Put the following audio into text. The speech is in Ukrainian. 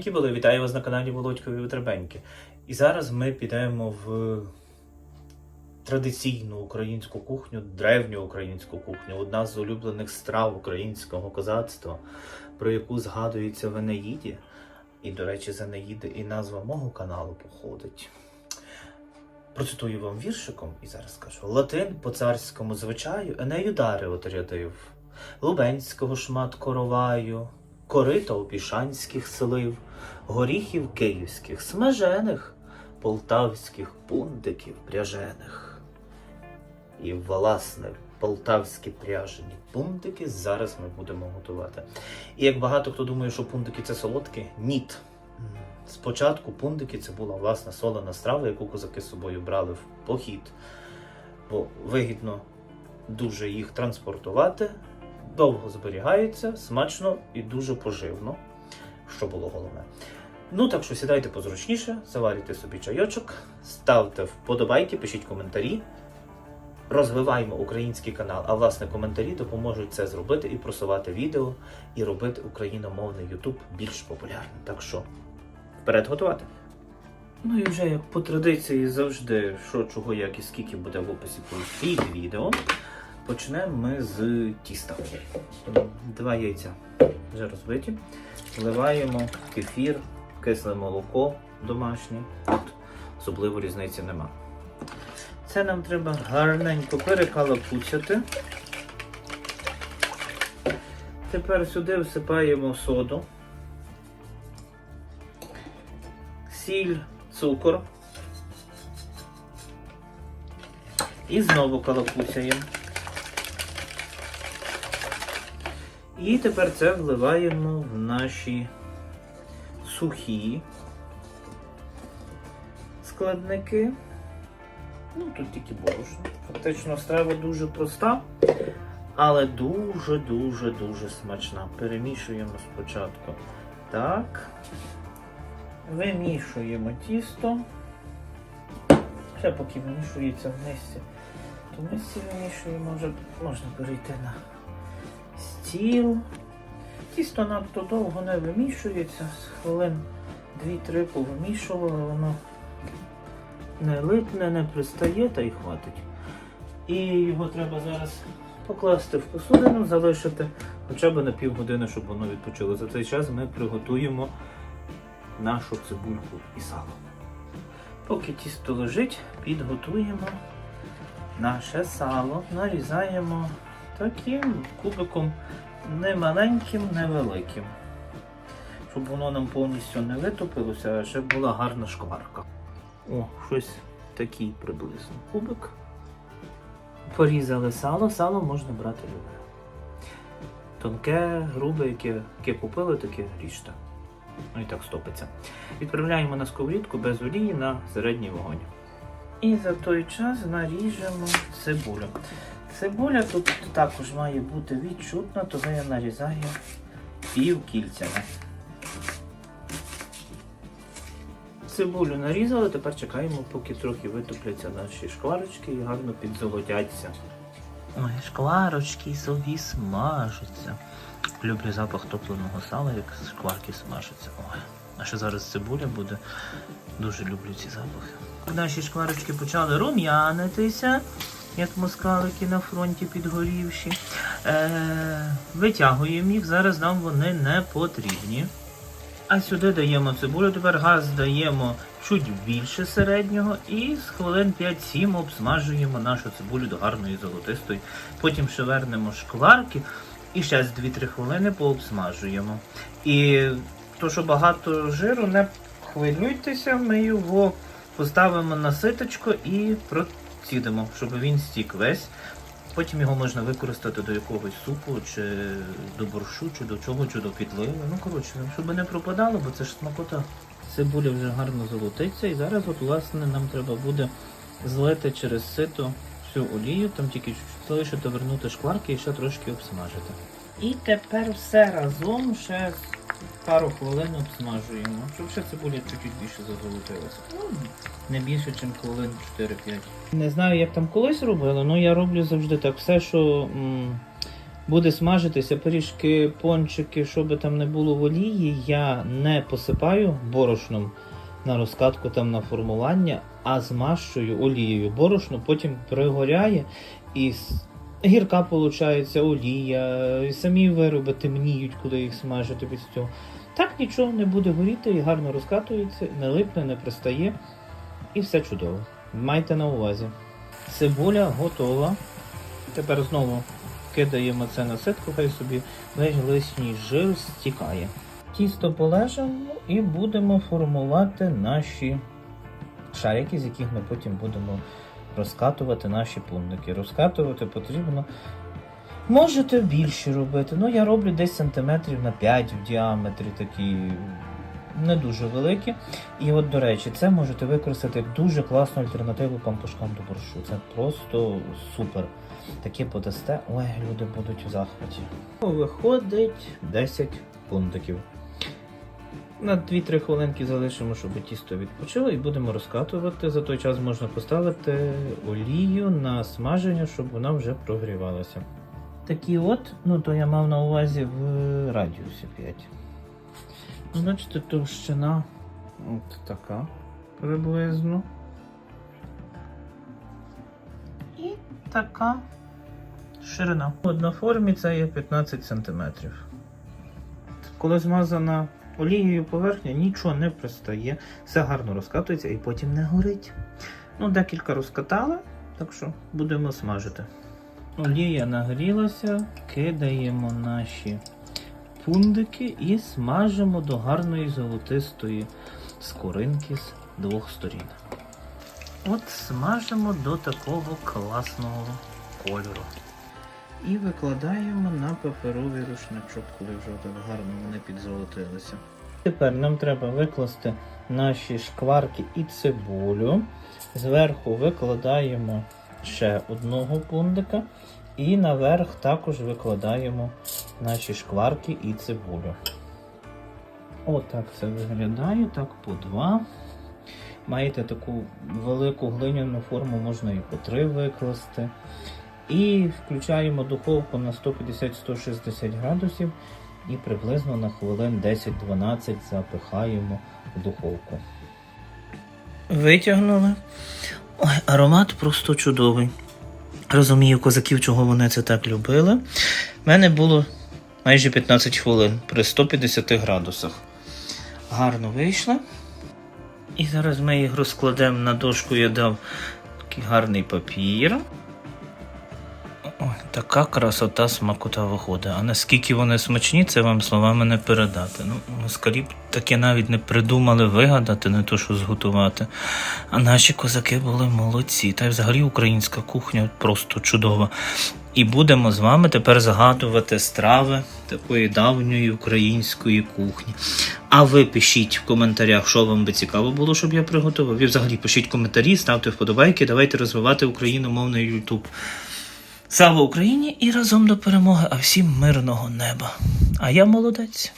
Здоровенькі були, вітаю вас на каналі Володькові Витребеньки. І зараз ми підемо в традиційну українську кухню, древню українську кухню, одна з улюблених страв українського козацтва, про яку згадується в Енеїді. І, до речі, з Енеїди і назва мого каналу походить. Процитую вам віршиком і зараз скажу: Латин по царському звичаю Енею дари отрядив, Лубенського шмат короваю, корита опішанських селив, горіхів київських смажених, полтавських пундиків пряжених. І, власне, полтавські пряжені пундики зараз ми будемо готувати. І як багато хто думає, що пундики це солодкі, ніт. Спочатку пундики це була власна солена страва, яку козаки з собою брали в похід, бо вигідно дуже їх транспортувати, довго зберігається, смачно і дуже поживно, що було головне. Ну так що сідайте позручніше, заварюйте собі чайочок, ставте вподобайки, пишіть коментарі. Розвиваємо український канал, а власне коментарі допоможуть це зробити і просувати відео, і робити україномовний YouTube більш популярним. Так що вперед готувати. Ну і вже як по традиції завжди, що, чого, як і скільки буде в описі під відео. Почнемо ми з тіста. Два яйця вже розбиті. Вливаємо кефір, кисле молоко домашнє. Особливо різниці нема. Це нам треба гарненько перекалапуцяти. Тепер сюди всипаємо соду, сіль, цукор. І знову калапуцяємо. І тепер це вливаємо в наші сухі складники. Ну, тут тільки борошно. Фактично страва дуже проста, але дуже-дуже дуже смачна. Перемішуємо спочатку. Так. Вимішуємо тісто. Ще поки вимішується в мисці, то в мисці вимішуємо, вже можна перейти на стіл. Тісто надто довго не вимішується, з хвилин 2-3 повимішували, воно не липне, не пристає та й хватить. І його треба зараз покласти в посудину, залишити хоча б на півгодини, щоб воно відпочило. За цей час ми приготуємо нашу цибульку і сало. Поки тісто лежить, підготуємо наше сало, нарізаємо таким кубиком не маленьким, не великим. Щоб воно нам повністю не витопилося, а ще була гарна шкварка. О, щось такий приблизно кубик. Порізали сало, сало можна брати любе. Тонке, грубе, яке, яке купили, таке ріжте. Ну і так стопиться. Відправляємо на сковорідку без олії на середній вогонь. І за той час наріжемо цибулю. Цибуля тут також має бути відчутна, тому я нарізаю пів кільцями. Цибулю нарізали, тепер чекаємо, поки трохи витопляться наші шкварочки і гарно підзолотяться. Ой, шкварочки собі смажаться. Люблю запах топленого сала, як шкварки смажаться. Ой, а ще зараз цибуля буде. Дуже люблю ці запахи. Наші шкварочки почали рум'янитися, як москалики на фронті підгорівші. Е, витягуємо їх, зараз нам вони не потрібні. А сюди даємо цибулю, тепер газ даємо чуть більше середнього і з хвилин 5-7 обсмажуємо нашу цибулю до гарної золотистої. Потім ще вернемо шкварки і ще з 2-3 хвилини пообсмажуємо. І то, що багато жиру, не хвилюйтеся, ми його поставимо на ситочко і процідимо, щоб він стік весь. Потім його можна використати до якогось супу, чи до борщу, чи до чого, чи до підливи. Ну, коротше, щоб не пропадало, бо це ж смакота. Цибуля вже гарно золотиться, і зараз, от, власне, нам треба буде злити через сито всю олію, там тільки залишити, вернути шкварки і ще трошки обсмажити. І тепер все разом ще пару хвилин обсмажуємо, щоб ще цибуля чуть-чуть більше зазолотилася. Ну, не більше, ніж хвилин 4-5. Не знаю, як там колись робили, але я роблю завжди так. Все, що м, Буде смажитися пиріжки, пончики, що би там не було в олії, я не посипаю борошном на розкатку там на формування, а змащую олією. Борошно потім пригоряє і гірка виходить, олія, і самі вироби темніють, коли їх смажити від цього. Так нічого не буде горіти і гарно розкатується, не липне, не пристає. І все чудово. Майте на увазі. Цибуля готова. Тепер знову кидаємо це на ситку, хай собі весь лишній жир стікає. Тісто полежимо і будемо формувати наші шарики, з яких ми потім будемо розкатувати наші пундики. Розкатувати потрібно. Можете більше робити. Ну, я роблю десь сантиметрів на 5 в діаметрі такі не дуже великі. І от, до речі, це можете використати як дуже класну альтернативу пампушкам до борщу. Це просто супер. Таке подасте, ой, люди будуть у захваті. Виходить 10 пунктиків. На 2-3 хвилинки залишимо, щоб тісто відпочило, і будемо розкатувати. За той час можна поставити олію на смаження, щоб вона вже прогрівалася. Такі от, ну то я мав на увазі в радіусі 5. Ну, Бачите, товщина от така приблизно. І така ширина. От на формі це є 15 см. Коли змазана олією поверхня, нічого не пристає, все гарно розкатується і потім не горить. Ну, декілька розкатали, так що будемо смажити. Олія нагрілася, кидаємо наші пундики і смажимо до гарної золотистої скоринки з двох сторін. От смажимо до такого класного кольору. І викладаємо на паперовий рушничок, коли вже так гарно вони підзолотилися. Тепер нам треба викласти наші шкварки і цибулю. Зверху викладаємо ще одного пундика. І наверх також викладаємо наші шкварки і цибулю. Отак це виглядає, так по два. Маєте таку велику глиняну форму, можна і по три викласти. І включаємо духовку на 150-160 градусів і приблизно на хвилин 10-12 запихаємо в духовку. Витягнули. Ой, аромат просто чудовий. Розумію козаків, чого вони це так любили. У мене було майже 15 хвилин при 150 градусах. Гарно вийшло. І зараз ми їх розкладемо на дошку, я дав такий гарний папір. Така красота смакота виходить. А наскільки вони смачні, це вам словами не передати. Ну, москалі б таке навіть не придумали вигадати, не то що зготувати. А наші козаки були молодці. Та й взагалі українська кухня просто чудова. І будемо з вами тепер згадувати страви такої давньої української кухні. А ви пишіть в коментарях, що вам би цікаво було, щоб я приготував. І взагалі пишіть коментарі, ставте вподобайки, давайте розвивати україномовний YouTube. Слава Україні і разом до перемоги, а всім мирного неба. А я молодець.